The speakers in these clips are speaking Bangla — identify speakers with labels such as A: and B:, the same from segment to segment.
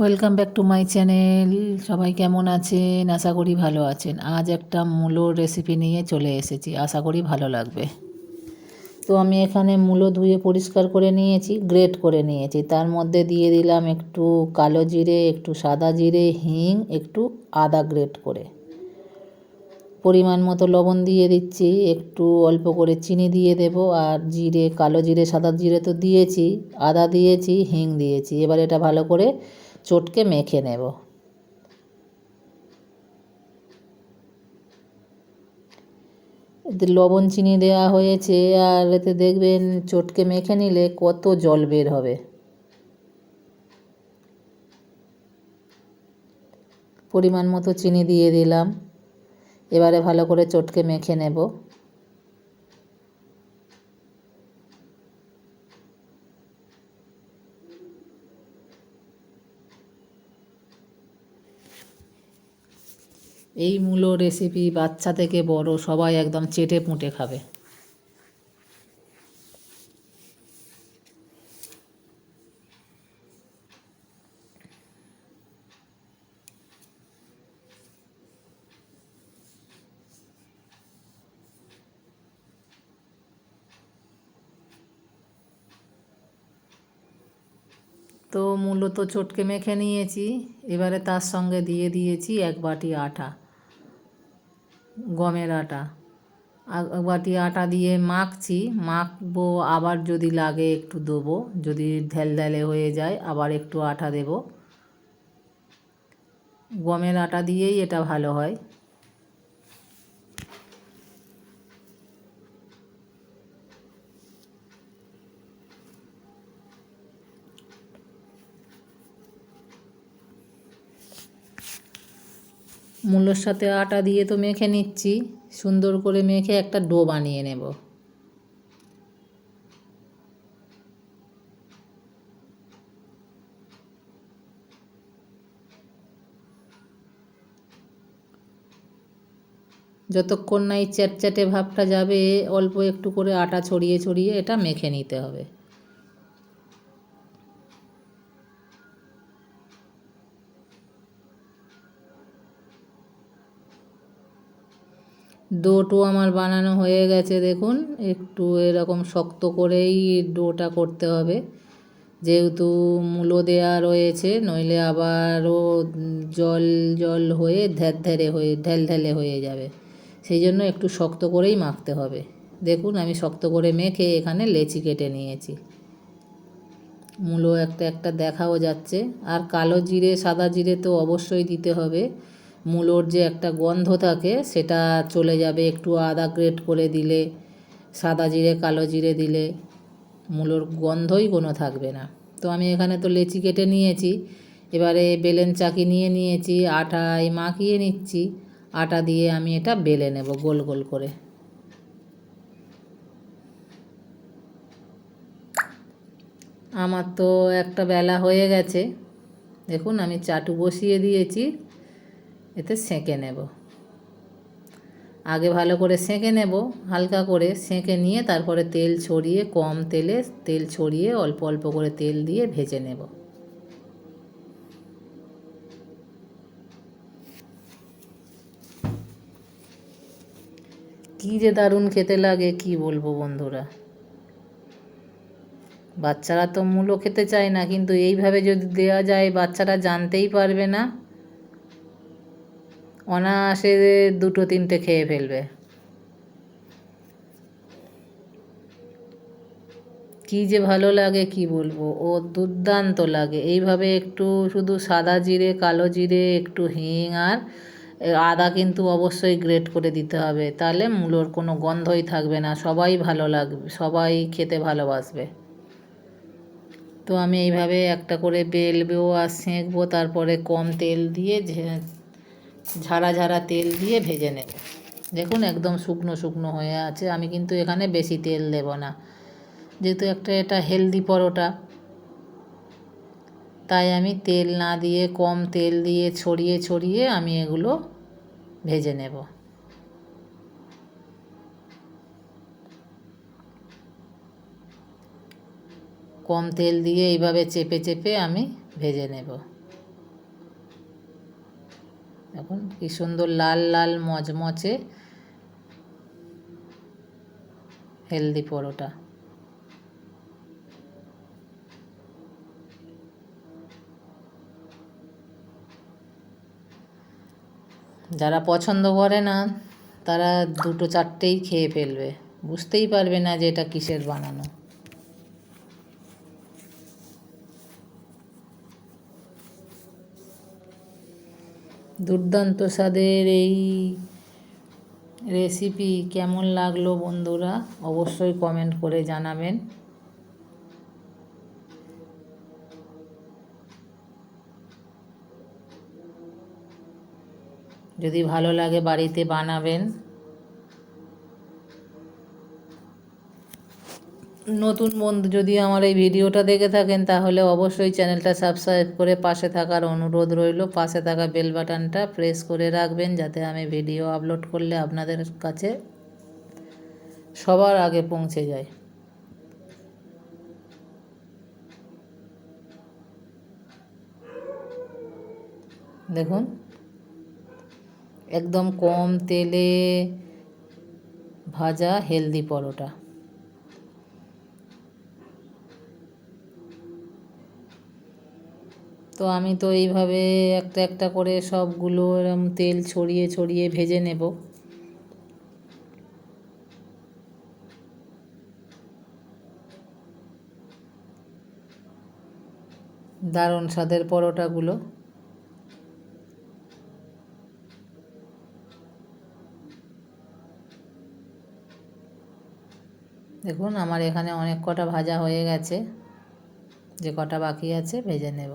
A: Welcome back to my channel সবাই কেমন আছেন? আশা করি ভালো আছেন। আজ একটা মূলোর রেসিপি নিয়ে চলে এসেছি। আশা করি ভালো লাগবে। তো আমি এখানে মূলো ধুয়ে পরিষ্কার করে নিয়েছি গ্রেট করে নিয়েছি। তার মধ্যে দিয়ে দিলাম একটু কালো জিরে, একটু সাদা জিরে, হিং, একটু আদা গ্রেট করে। পরিমাণ মতো লবণ দিয়ে দিচ্ছি। একটু অল্প করে চিনি দিয়ে দেব। আর জিরে, কালো জিরে, সাদা জিরে তো দিয়েছি। আদা দিয়েছি, হিং দিয়েছি। এবার এটা ভালো করে চটকে মেখে নেব। এতে লবণ, চিনি দেওয়া হয়েছে, আর এতে দেখবেন চটকে মেখে নিলে কত জল বের হবে। পরিমাণ মতো চিনি দিয়ে দিলাম। এবারে ভালো করে চটকে মেখে নেব। এই মূলো রেসিপি বাচ্চা থেকে বড় সবাই একদম চেটে পুঁটে খাবে। তো মূলত চটকে মেখে নিয়েছি, এবারে তার সঙ্গে দিয়ে দিয়েছি এক বাটি আটা। গমের আটা। এক বাটি আটা দিয়ে মাখছি, মাখবো, আবার যদি লাগে একটু দেবো। যদি ঢেলঢেলে হয়ে যায়, আবার একটু আটা দেব। গমের আটা দিয়েই এটা ভালো হয়। মূলোর সাথে আটা দিয়ে তো মেখে নিচ্ছি। সুন্দর করে মেখে একটা ডো বানিয়ে নেব। যতক্ষণ না এই চ্যাটচ্যাটে ভাবটা যাবে, অল্প একটু করে আটা ছড়িয়ে ছড়িয়ে এটা মেখে নিতে হবে। ডোটো আমার বানানো হয়ে গেছে দেখুন, একটু এরকম শক্ত করেই ডোটা করতে হবে। যেহেতু মূলো দেওয়া রয়েছে, নইলে আবারও জল জল হয়ে ধ্যার ধ্যারে হয়ে, ঢেল ঢেলে হয়ে যাবে। সেই জন্য একটু শক্ত করেই মাখতে হবে। দেখুন, আমি শক্ত করে মেখে এখানে লেচি কেটে নিয়েছি। মূলো একটা একটা দেখাও যাচ্ছে। আর কালো জিরে, সাদা জিরে তো অবশ্যই দিতে হবে। মূলোর যে একটা গন্ধ থাকে, সেটা চলে যাবে। একটু আদা গ্রেট করে দিলে, সাদা জিরে, কালো জিরে দিলে মূলোর গন্ধই কোনো থাকবে না। তো আমি এখানে তো লেচি কেটে নিয়েছি। এবারে বেলেন চাকি নিয়ে নিয়েছি, আটায় মাখিয়ে নিচ্ছি। আটা দিয়ে আমি এটা বেলে নেব গোল গোল করে। আমার তো একটা বেলা হয়ে গেছে। দেখুন, আমি চাটু বসিয়ে দিয়েছি। এতে সেঁকে নেব। আগে ভালো করে সেঁকে নেব, হালকা করে সেঁকে নিয়ে তারপরে তেল ছড়িয়ে, কম তেলে তেল ছড়িয়ে অল্প অল্প করে তেল দিয়ে ভেজে নেব। কী যে দারুণ খেতে লাগে, কি বলব বন্ধুরা। বাচ্চারা তো মূলো খেতে চায় না, কিন্তু এইভাবে যদি দেওয়া যায়, বাচ্চারা জানতেই পারবে না। অনায়াসে দুটো তিনটে খেয়ে ফেলবে। কী যে ভালো লাগে কি বলব? ও দুর্দান্ত লাগে। এইভাবে একটু শুধু সাদা জিরে, কালো জিরে, একটু হিং আর আদা কিন্তু অবশ্যই গ্রেট করে দিতে হবে। তাহলে মূলোর কোনো গন্ধই থাকবে না। সবাই ভালো লাগবে সবাই খেতে ভালোবাসবে। তো আমি এইভাবে একটা করে বেলবো আর সেঁকবো, তারপরে কম তেল দিয়ে ঝাড়া ঝাড়া তেল দিয়ে ভেজে নেব। দেখুন একদম শুকনো শুকনো হয়ে আছে। আমি কিন্তু এখানে বেশি তেল দেব না। যেহেতু একটা এটা হেলদি পরোটা, তাই আমি তেল না দিয়ে, কম তেল দিয়ে ছড়িয়ে ছড়িয়ে আমি এগুলো ভেজে নেব। কম তেল দিয়ে এইভাবে চেপে চেপে আমি ভেজে নেব। এখন কি সুন্দর লাল লাল মচমচে হেলদি পরোটা। যারা পছন্দ করে না, তারা দুটো চারটেই খেয়ে ফেলবে। বুঝতেই পারবে না যে এটা কিসের বানানো। দুর্দান্ত স্বাদের এই রেসিপি কেমন লাগল বন্ধুরা অবশ্যই কমেন্ট করে জানাবেন। যদি ভালো লাগে বাড়িতে বানাবেন। নতুন বন্ধু যদি আমার এই ভিডিওটা দেখে থাকেন, তাহলে অবশ্যই চ্যানেলটা সাবস্ক্রাইব করে পাশে থাকার অনুরোধ রইল। পাশে থাকা বেল বাটনটা প্রেস করে রাখবেন যাতে আমি ভিডিও আপলোড করলে আপনাদের কাছে সবার আগে পৌঁছে যায়। দেখুন, একদম কম তেলে ভাজা হেলদি পরোটা। তো আমি তো এইভাবে একটা একটা করে সবগুলো এরম তেল ছড়িয়ে ছড়িয়ে ভেজে নেব। দারুণ স্বাদের পরোটাগুলো। দেখুন, আমার এখানে অনেক কটা ভাজা হয়ে গেছে। যে কটা বাকি আছে, ভেজে নেব।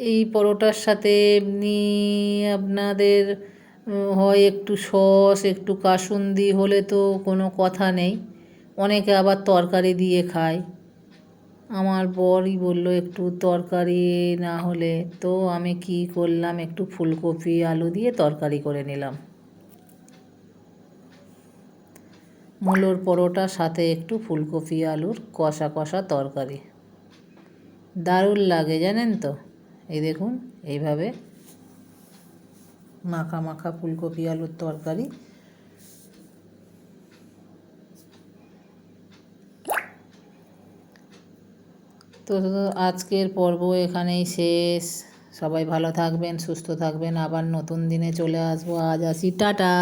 A: এই পরোটার সাথে এমনি আপনাদের হয় একটু সস, একটু কাসুন্দি হলে তো কোনো কথা নেই। অনেকে আবার তরকারি দিয়ে খায়। আমার বরই বলল, একটু তরকারি না হলে তো আমি কি করলাম? একটু ফুলকপি, আলু দিয়ে তরকারি করে নিলাম। মূলোর পরোটা সাথে একটু ফুলকপি, আলুর কষা কষা তরকারি। দারুণ লাগে, জানেন তো? এই দেখুন, এইভাবে মাখা মাখা ফুলকপি, আলুর তরকারি। তো আজকের পর্ব এখানেই শেষ। সবাই ভালো থাকবেন, সুস্থ থাকবেন। আবার নতুন দিনে চলে আসব। আজ আসি, টাটা।